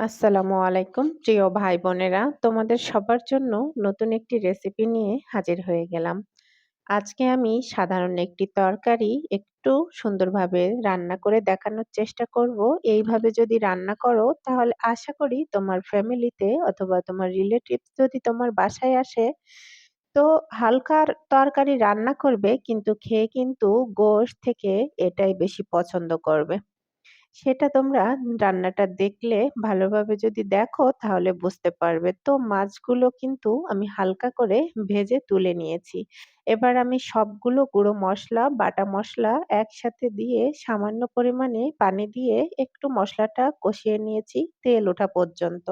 আসসালামু আলাইকুম, প্রিয় ভাই বোনেরা তোমাদের সবার জন্য নতুন একটি রেসিপি নিয়ে হাজির হয়ে গেলাম। আজকে আমি সাধারণ একটি তরকারি একটু সুন্দরভাবে রান্না করে দেখানোর চেষ্টা করব। এইভাবে যদি রান্না করো, তাহলে আশা করি তোমার ফ্যামিলিতে অথবা তোমার রিলেটিভস যদি তোমার বাসায় আসে, তো হালকার তরকারি রান্না করবে, কিন্তু খেয়ে কিন্তু গোশ থেকে এটাই বেশি পছন্দ করবে। সেটা তোমরা রান্নাটা দেখলে ভালোভাবে যদি দেখো তাহলে বুঝতে পারবে। তো মাছগুলো কিন্তু আমি হালকা করে ভেজে তুলে নিয়েছি। এবার আমি সবগুলো গুঁড়ো মশলা বাটা মশলা একসাথে দিয়ে সামান্য পরিমাণে পানি দিয়ে একটু মশলাটা কষিয়ে নিয়েছি তেল ওঠা পর্যন্ত।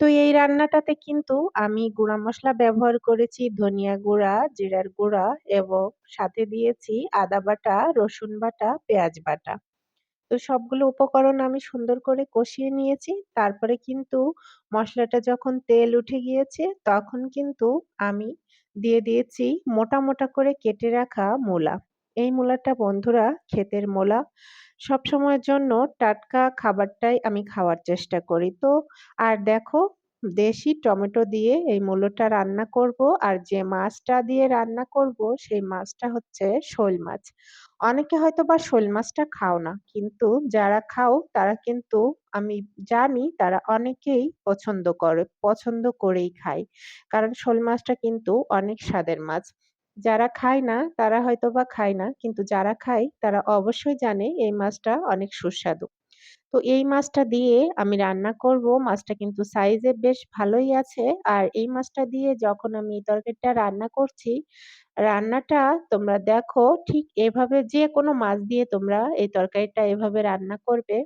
তো এই রান্নাটাতে কিন্তু আমি গুঁড়া মশলা ব্যবহার করেছি ধনিয়া গুঁড়া, জিরার গুঁড়া এবং সাথে দিয়েছি আদা বাটা, রসুন বাটা, পেঁয়াজ বাটা। তো সবগুলো উপকরণ আমি সুন্দর করে কষিয়ে নিয়েছি। তারপরে কিন্তু মশলাটা যখন তেল উঠে গিয়েছে তখন কিন্তু আমি দিয়ে দিয়েছি মোটা, মোটা করে কেটে রাখা মূলা। এই মূলাটা বন্ধুরা ক্ষেতের মূলা। সবসময়ের জন্য টাটকা খাবারটাই আমি খাওয়ার চেষ্টা করি। তো আর দেখো দেশি টমেটো দিয়ে এই মূলোটা রান্না করব আর যে মাছটা দিয়ে রান্না করব সেই মাছটা হচ্ছে শোল মাছ। অনেকে হয়তো বা শোল মাছটা খাও না। কিন্তু যারা খাও তারা কিন্তু আমি জানি তারা অনেকেই পছন্দ করে। পছন্দ করেই খায়। কারণ শোল মাছটা কিন্তু অনেক স্বাদের মাছ। যারা খায় না তারা হয়তো বা খায় না। কিন্তু যারা খায় তারা অবশ্যই জানে এই মাছটা অনেক সুস্বাদু। তো এই মাছটা দিয়ে আমি রান্না করব। মাছটা কিন্তু সাইজে বেশ ভালোই আছে। আর এই মাছটা দিয়ে যখন আমি তরকারিটা রান্না করছি, রান্নাটা তোমরা দেখো ঠিক এভাবে যেকোনো মাছ দিয়ে তোমরা এই তরকারিটা এভাবে রান্না করবে।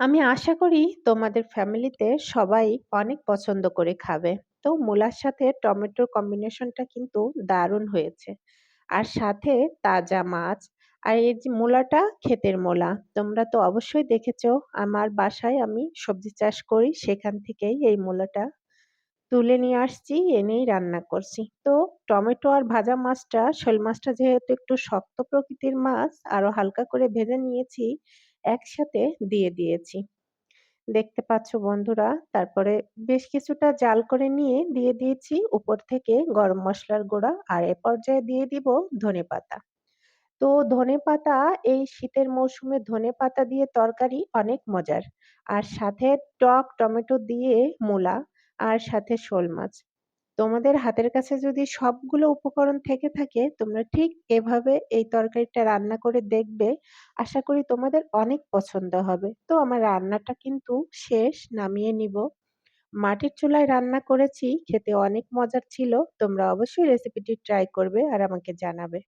আমি আশা করি তোমাদের ফ্যামিলিতে সবাই অনেক পছন্দ করে খাবে। তো মূলার সাথে টমেটোর কম্বিনেশনটা কিন্তু দারুণ হয়েছে। আর সাথে তাজা মাছ আর এই যে মূলাটা ক্ষেতের মূলা। তোমরা তো অবশ্যই দেখেছ আমার বাসায় আমি সবজি চাষ করি সেখান থেকেই এই মূলাটা তুলে নিয়ে আসছি, এনেই রান্না করছি। তো টমেটো আর ভাজা মাছটা, শোল মাছটা যেহেতু একটু শক্ত প্রকৃতির মাছ আরও হালকা করে ভেজে নিয়েছি, একসাথে দিয়ে দিয়েছি। দেখতে পাচ্ছ বন্ধুরা তারপরে বেশ কিছুটা জাল করে নিয়ে দিয়ে দিয়েছি উপর থেকে গরম মশলার গুঁড়া আর এ পর্যায়ে দিয়ে দিব ধনেপাতা। তো ধনেপাতা এই শীতের মৌসুমে ধনেপাতা দিয়ে তরকারি অনেক মজার। আর সাথে টক, টমেটো দিয়ে মূলা, আর সাথে শোল মাছ। তোমাদের হাতের কাছে যদি সবগুলো উপকরণ থেকে থাকে, তোমরা ঠিক এভাবে এই তরকারিটা রান্না করে দেখবে। আশা করি তোমাদের অনেক পছন্দ হবে। তো আমার রান্নাটা কিন্তু শেষ, নামিয়ে নিব। মাটির চুলায় রান্না করেছি, খেতে অনেক মজার ছিল। তোমরা অবশ্যই রেসিপিটি ট্রাই করবে আর আমাকে জানাবে।